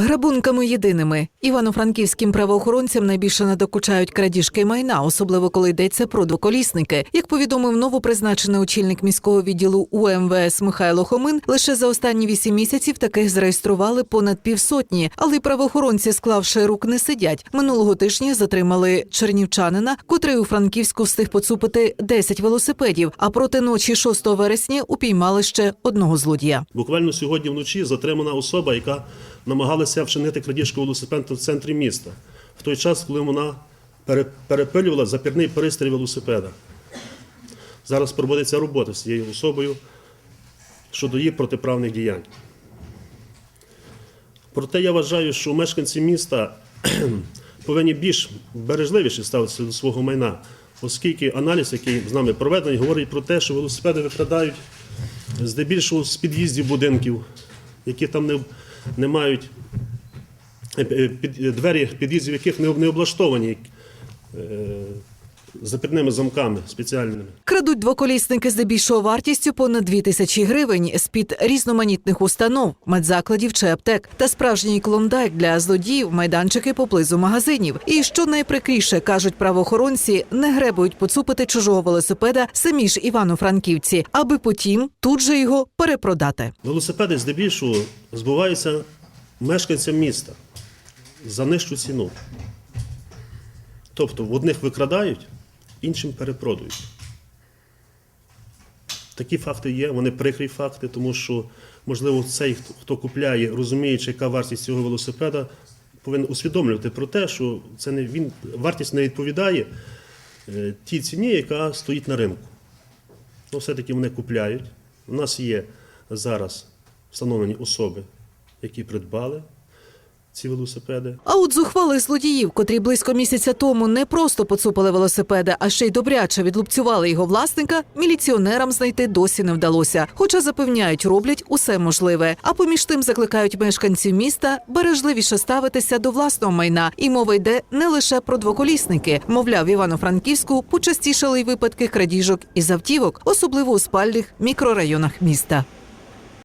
Грабунками єдиними івано-франківським правоохоронцям найбільше надокучають крадіжки майна, особливо коли йдеться про двоколісники. Як повідомив новопризначений очільник міського відділу УМВС Михайло Хомин, лише за останні вісім місяців таких зареєстрували понад півсотні. Але правоохоронці, склавши рук, не сидять. Минулого тижня затримали чернівчанина, котрий у Франківську встиг поцупити 10 велосипедів. А проти ночі 6 вересня упіймали ще одного злодія. Буквально сьогодні вночі затримана особа, яка намагалася вчинити крадіжку велосипеда в центрі міста, в той час, коли вона перепилювала запірний пристрій велосипеда. Зараз проводиться робота з цією особою щодо її протиправних діянь. Проте я вважаю, що мешканці міста повинні більш бережливіше ставитися до свого майна, оскільки аналіз, який з нами проведений, говорить про те, що велосипеди викрадають здебільшого з під'їздів будинків, які там не, не мають двері під'їздів, яких не, облаштовані е, запірними замками спеціальними. Крадуть двоколісники здебільшого вартістю понад 2 тисячі гривень з-під різноманітних установ, медзакладів чи аптек. Та справжній клондайк для злодіїв майданчики поблизу магазинів. І що найприкріше, кажуть правоохоронці, не гребують поцупити чужого велосипеда самі ж івано-франківці, аби потім тут же його перепродати. Велосипеди здебільшого збуваються мешканцям міста за нижчу ціну. Тобто в одних викрадають, іншим перепродають. Такі факти є, вони прикрі факти, тому що, можливо, цей, хто- хто купляє, розуміючи, яка вартість цього велосипеда, повинен усвідомлювати про те, що це не він, вартість не відповідає е, тій ціні, яка стоїть на ринку. Ну, все-таки вони купляють. У нас є зараз встановлені особи, які придбали ці велосипеди. А от зухвалих злодіїв, котрі близько місяця тому не просто поцупили велосипеда, а ще й добряче відлупцювали його власника, міліціонерам знайти досі не вдалося. Хоча запевняють, роблять усе можливе. А поміж тим закликають мешканців міста бережливіше ставитися до власного майна. І мова йде не лише про двоколісники. Мовляв, Івано-Франківську почастішали й випадки крадіжок із автівок, особливо у спальних мікрорайонах міста.